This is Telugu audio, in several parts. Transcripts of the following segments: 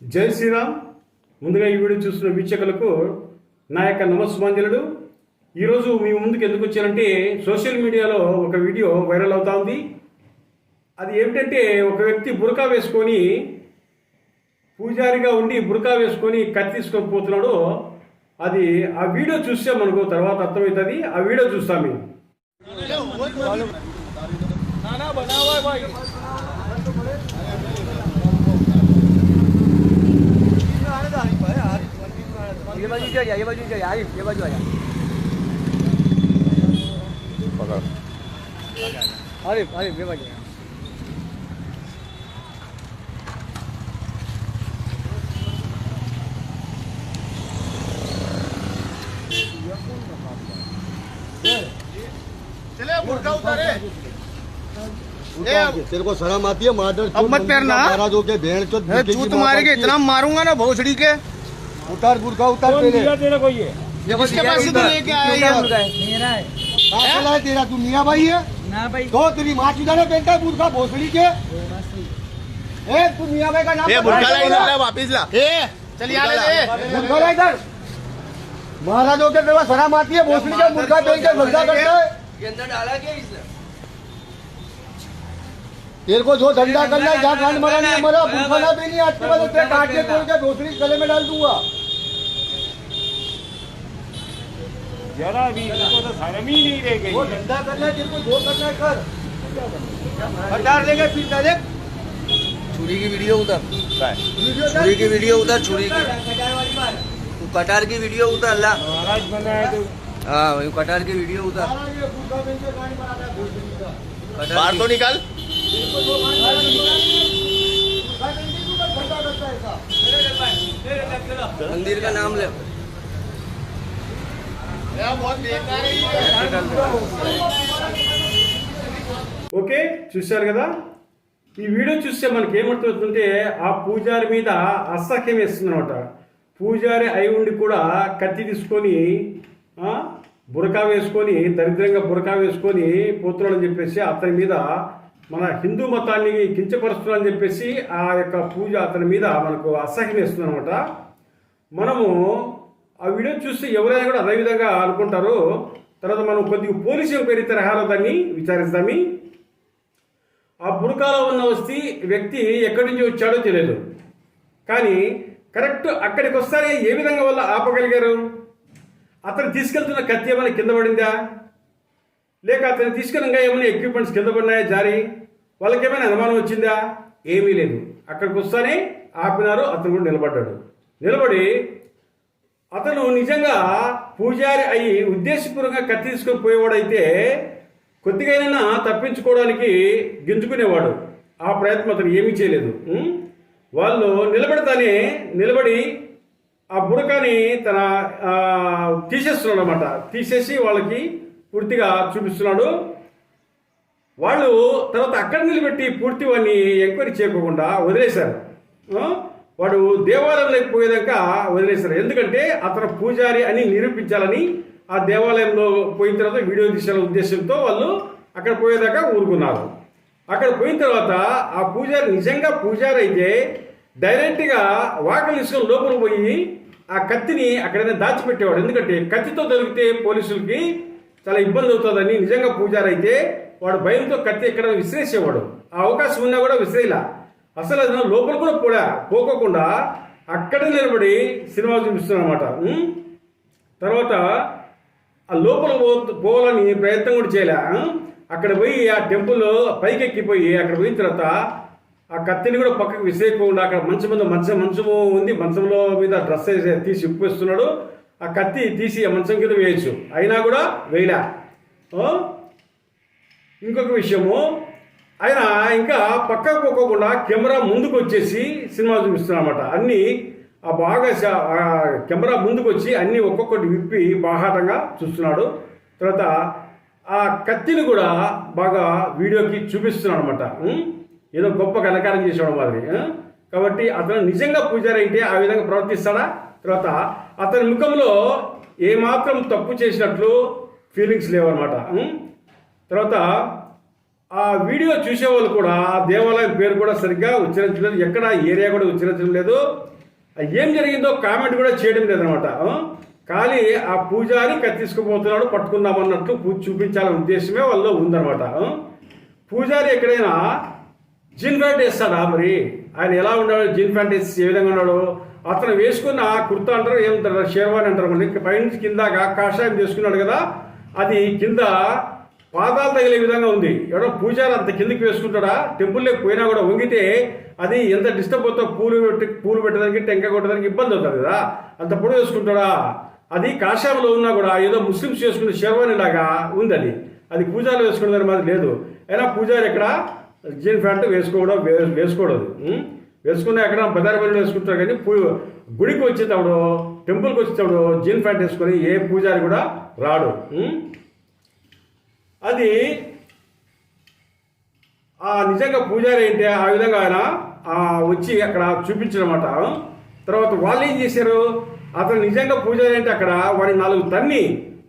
జై శ్రీరామ్. ముందుగా ఈ వీడియో చూస్తున్న వీక్షకులకు నా యొక్క నమస్సుమాంజలుడు ఈరోజు మీ ముందుకు ఎందుకు వచ్చానంటే సోషల్ మీడియాలో ఒక వీడియో వైరల్ అవుతా ఉంది. అది ఏమిటంటే ఒక వ్యక్తి బురకా వేసుకొని పూజారిగా ఉండి బురకా వేసుకొని కత్తి తీసుకొని పోతున్నాడు అది ఆ వీడియో చూస్తే మనకు తర్వాత అర్థమవుతుంది. ఆ వీడియో చూస్తాం మేము. ये बाजू से ये बाजू से आजा ये बाजू आजा अरे अरे ये बाजू। चले बुरका उतारे। तेरे को शर्म आती है मादर अब मत पैरना। महाराज होके भेड़ चो मैं चूत मारेंगे इतना मारूँगा ना भोसड़ी के। उतार बुरका उतार पहले। तेरा कोई है किसके पास से तू लेके आया? ये कहाँ चला है तेरा? तू मियाँ भाई है? ना भाई। तो तेरी माँ चुदा ने पहनता है बुरका भोसड़ी के। ए तू मियाँ भाई का नाम ये बुरका ला इधर ला वापिस ला। ए चल यहाँ ले ले ला इधर। महाराज को शर्म आती है भोसड़ी के बुरका पहन के मज़ा करता है। ये अंदर डाला क्या इसने? तेरे को जो धंधा करना है जहाँ गांड मरा नहीं मरा बुरका ना भी नहीं आज के बाद तेरे काट के तोड़ के भोसड़ी गले में डाल दूँगा। जरा भी इनको तो शर्म ही नहीं रह गई। वो धंधा करना है जिनको जो करना कर। हटार लेगा फिर डायरेक्ट छुरी की वीडियो उधर। छुरी की वीडियो उधर छुरी की। तू कटार की वीडियो उधर अल्लाह तो। हाँ वही कटार की वीडियो उधर। बाहर तो निकाल। मंदिर का नाम ले। ఓకే చూశారు కదా? ఈ వీడియో చూస్తే మనకి ఏమర్థమవుతుందంటే ఆ పూజారి మీద అసహ్యం వేస్తుందనమాట పూజారి అయి ఉండి కూడా కత్తి తీసుకొని బురకా వేసుకొని దరిద్రంగా బురకా వేసుకొని పోతున్నాడని చెప్పేసి అతని మీద మన హిందూ మతాన్ని కించపరుస్తున్నాడని చెప్పేసి ఆ యొక్క పూజ అతని మీద మనకు అసహ్యం వేస్తుంది అనమాట మనము ఆ వీడియో చూస్తే ఎవరైనా కూడా అదే విధంగా అనుకుంటారో. తర్వాత మనం కొద్దిగా పోలీసు ఎంక్వైరీ తరహాలో దాన్ని విచారిస్తామి. ఆ బురకాలో ఉన్న వస్తి వ్యక్తి ఎక్కడి నుంచి వచ్చాడో తెలియదు. కానీ కరెక్ట్ అక్కడికి వస్తారే ఏ విధంగా వల్ల ఆపగలిగారు? అతను తీసుకెళ్తున్న కత్తి ఏమైనా కింద పడిందా? లేక అతను తీసుకెళ్ళగా ఏమైనా ఎక్విప్మెంట్స్ కింద పడినాయా జారి? వాళ్ళకి ఏమైనా అనుమానం వచ్చిందా? ఏమీ లేదు. అక్కడికి వస్తానే ఆపినారు అతను కూడా నిలబడ్డాడు. నిలబడి అతను నిజంగా పూజారి అయి ఉద్దేశపూర్వకంగా కత్తి తీసుకొని పోయేవాడైతే కొద్దిగైనా తప్పించుకోవడానికి గింజుకునేవాడు. ఆ ప్రయత్నం అతను ఏమీ చేయలేదు. వాళ్ళు నిలబడతానే నిలబడి ఆ బురకాని తన తీసేస్తున్నాడు అనమాట తీసేసి వాళ్ళకి పూర్తిగా చూపిస్తున్నాడు. వాళ్ళు తర్వాత అక్కడ నిలబెట్టి పూర్తి వాడిని ఎంక్వైరీ చేయకుండా వదిలేశారు. వాడు దేవాలయంలోకి పోయేదాకా వదిలేశారు ఎందుకంటే అతను పూజారి అని నిరూపించాలని ఆ దేవాలయంలో పోయిన తర్వాత వీడియో తీసిన ఉద్దేశంతో వాళ్ళు అక్కడ పోయేదాకా ఊరుకున్నారు. అక్కడ పోయిన తర్వాత ఆ పూజారి నిజంగా పూజారి అయితే డైరెక్ట్గా వాకలు తీసుకుని లోపల పోయి ఆ కత్తిని అక్కడైనా దాచిపెట్టేవాడు. ఎందుకంటే కత్తితో దొరికితే పోలీసులకి చాలా ఇబ్బంది అవుతుందని నిజంగా పూజారి అయితే వాడు భయంతో కత్తి ఎక్కడ విసిరేసేవాడు. ఆ అవకాశం ఉన్నా కూడా విసిరేలా. అసలు అది లోపల కూడా పోడా పోకోకుండా అక్కడ నిలబడి సినిమా చూపిస్తున్నాడు అనమాట తర్వాత ఆ లోపల పో- పోవాలని ప్రయత్నం కూడా చేయలే అక్కడ పోయి ఆ టెంపుల్ పైకి ఎక్కిపోయి అక్కడ పోయిన తర్వాత ఆ కత్తిని కూడా పక్కకు విసేయకుండా అక్కడ మంచం మీద మంచం మంచము ఉంది మంచంలో మీద డ్రెస్ తీసి ఉప్పేస్తున్నాడు. ఆ కత్తి తీసి ఆ మంచం కింద వేయచ్చు. అయినా కూడా వేయలే. ఇంకొక విషయము ఆయన ఇంకా పక్కకు పోకోకుండా కెమెరా ముందుకు వచ్చేసి సినిమా చూపిస్తున్నమాట అన్ని ఆ బాగా కెమెరా ముందుకు వచ్చి అన్ని ఒక్కొక్కటి విప్పి బాహాటంగా చూస్తున్నాడు. తర్వాత ఆ కత్తిని కూడా బాగా వీడియోకి చూపిస్తున్నాడు అనమాట ఏదో గొప్ప కలకారం చేసేవాడు మాదిరి కాబట్టి అతను నిజంగా పూజారి అయితే ఆ విధంగా ప్రవర్తిస్తాడా? తర్వాత అతని ముఖంలో ఏమాత్రం తప్పు చేసినట్లు ఫీలింగ్స్ లేవన్నమాట. తర్వాత ఆ వీడియో చూసేవాళ్ళు కూడా ఆ దేవాలయం పేరు కూడా సరిగ్గా ఉచ్చరించలేదు ఎక్కడ ఏరియా కూడా ఉచ్చరించడం లేదు. ఏం జరిగిందో కామెంట్ కూడా చేయడం లేదనమాట. ఖాళీ ఆ పూజారి కత్తిసుకుపోతున్నాడు పట్టుకుందామన్నట్లు పూజ చూపించాలనే ఉద్దేశమే వాళ్ళు ఉందన్నమాట పూజారి ఎక్కడైనా జీన్ ప్యాంట్ వేస్తాడా మరి? ఆయన ఎలా ఉన్నాడు? జీన్ ప్యాంట్ వేసి ఏ విధంగా ఉన్నాడు? అతను వేసుకున్న కుర్తా అంటారు ఏమంటారు? షేర్వాణి అంటారు మరి పైనుంచి కింద కాషాయం చేసుకున్నాడు కదా అది కింద పాదాలు తగిలే విధంగా ఉంది. ఎవడో పూజారి అంత కిందకి వేసుకుంటాడా? టెంపుల్లో పోయినా కూడా వంగితే అది ఎంత డిస్టర్బ్ అవుతా పూలు పెట్టి పూలు పెట్టడానికి టెంక కొట్టడానికి ఇబ్బంది అవుతుంది కదా? అంత పొడవు వేసుకుంటాడా? అది కాషాయంలో ఉన్నా కూడా ఏదో ముస్లిమ్స్ చేసుకునే షెర్వాణి లాగా ఉంది అది. అది పూజారులు వేసుకునే మాది లేదు. అయినా పూజారి ఎక్కడ? జీన్ ప్యాంట్ వేసుకోవడం వేసుకోవడదు వేసుకోకూడదు వేసుకున్న ఎక్కడ? బజార్ బయట వేసుకుంటారు కానీ పూ గుడికి వచ్చేటప్పుడు టెంపుల్కి వచ్చేటప్పుడు జీన్ ప్యాంట్ వేసుకొని ఏ పూజారి కూడా రాడు. అది ఆ నిజంగా పూజారి ఏంటి ఆ విధంగా ఆయన వచ్చి అక్కడ చూపించడమాట తర్వాత వాళ్ళు ఏం చేశారు? అతను నిజంగా పూజారి అంటే అక్కడ వాడి నాలుగు తన్ని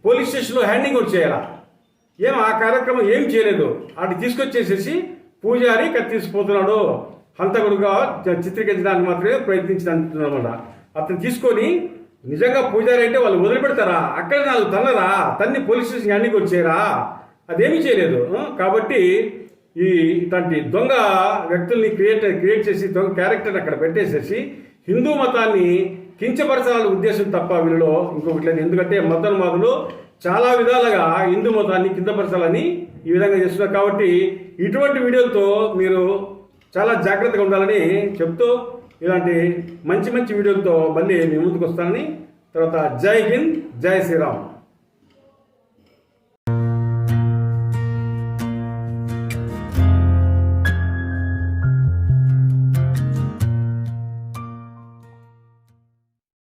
పోలీస్ స్టేషన్లో హ్యాండింగ్ అవుట్ చేయాల? ఏం ఆ కార్యక్రమం ఏం చేయలేదు. అటు తీసుకొచ్చేసేసి పూజారి కత్తిసిపోతున్నాడు హంతకుడుగా చిత్రీకరించడానికి మాత్రమే ప్రయత్నించినమాట అతను తీసుకొని నిజంగా పూజారి అంటే వాళ్ళు వదిలిపెడతారా? అక్కడ నాలుగు తన్నరా? తన్ని పోలీస్ స్టేషన్ హ్యాండింగ్ వచ్చేయరా అదేమీ చేయలేదు. కాబట్టి ఈ ఇట్లాంటి దొంగ వ్యక్తుల్ని క్రియేట్ క్రియేట్ చేసి దొంగ క్యారెక్టర్ అక్కడ పెట్టేసేసి హిందూ మతాన్ని కించపరచాలని ఉద్దేశం తప్ప వీళ్ళలో ఇంకొకటి లేదు. ఎందుకంటే మతోన్మాదులు చాలా విధాలుగా హిందూ మతాన్ని కిందపరచాలని ఈ విధంగా చేస్తున్నారు. కాబట్టి ఇటువంటి వీడియోలతో మీరు చాలా జాగ్రత్తగా ఉండాలని చెప్తూ ఇలాంటి మంచి మంచి వీడియోలతో మళ్ళీ మీ ముందుకు వస్తానని. తర్వాత జై హింద్ జై శ్రీరామ్.